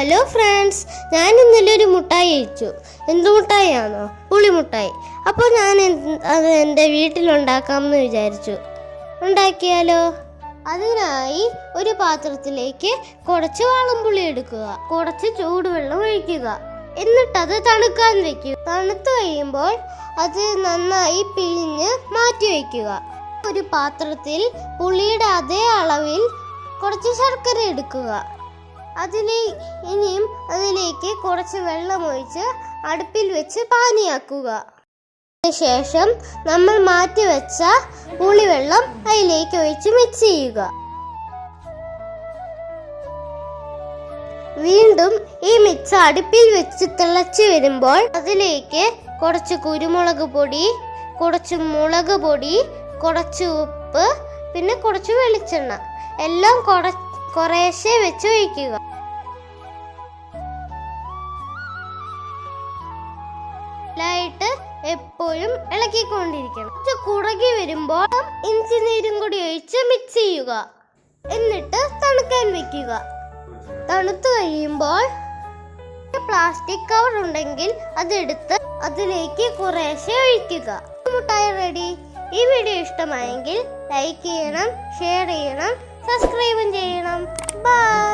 Hello friends ഞാൻ ഇന്നലെ ഒരു മുട്ടായി കഴിച്ചു. എന്ത് മുട്ടായിയാണോ? പുളിമുട്ടായി. അപ്പോൾ ഞാൻ അത് എന്റെ വീട്ടിലുണ്ടാക്കാമെന്ന് വിചാരിച്ചു. ഉണ്ടാക്കിയാലോ? അതിനായി ഒരു പാത്രത്തിലേക്ക് കുറച്ച് വാളംപുളി എടുക്കുക. കുറച്ച് ചൂടുവെള്ളം ഒഴിക്കുക. എന്നിട്ടത് തണുക്കാൻ വെക്കുക. തണുത്ത് കഴിയുമ്പോൾ അത് നന്നായി പിഴിഞ്ഞ് മാറ്റി വയ്ക്കുക ഒരു പാത്രത്തിൽ പുളിയുടെ അതേ അളവിൽ കുറച്ച് ശർക്കര എടുക്കുക. അതിലെ ഇനിയും അതിലേക്ക് കുറച്ച് വെള്ളം ഒഴിച്ച് അടുപ്പിൽ വെച്ച് പാനിയാക്കുക. ശേഷം നമ്മൾ മാറ്റി വെച്ച പുളിവെള്ളം അതിലേക്ക് ഒഴിച്ച് മിക്സ് ചെയ്യുക. വീണ്ടും ഈ മിക്സ് അടുപ്പിൽ വെച്ച് തിളച്ച് വരുമ്പോൾ അതിലേക്ക് കുറച്ച് കുരുമുളക് പൊടി കുറച്ച് മുളക് പൊടി കുറച്ച് ഉപ്പ് പിന്നെ കുറച്ച് വെളിച്ചെണ്ണ. എല്ലാം കുറ കുറേശ്ശെ വെച്ച് ഒഴിക്കുക. ായിട്ട് എപ്പോഴും ഇളക്കിക്കൊണ്ടിരിക്കണം. കുറച്ച് കുറകി വരുമ്പോൾ ഇഞ്ചി നീരും കൂടി ഒഴിച്ച് മിക്സ് ചെയ്യുക. എന്നിട്ട് തണുക്കാൻ വെക്കുക. തണുത്തു കഴിയുമ്പോൾ പ്ലാസ്റ്റിക് കവർ ഉണ്ടെങ്കിൽ അതെടുത്ത് അതിലേക്ക് കുറേശ്ശെ ഒഴിക്കുക. മുട്ടായി റെഡി ഈ വീഡിയോ ഇഷ്ടമായെങ്കിൽ ലൈക്ക് ചെയ്യണം ഷെയർ ചെയ്യണം. 拜。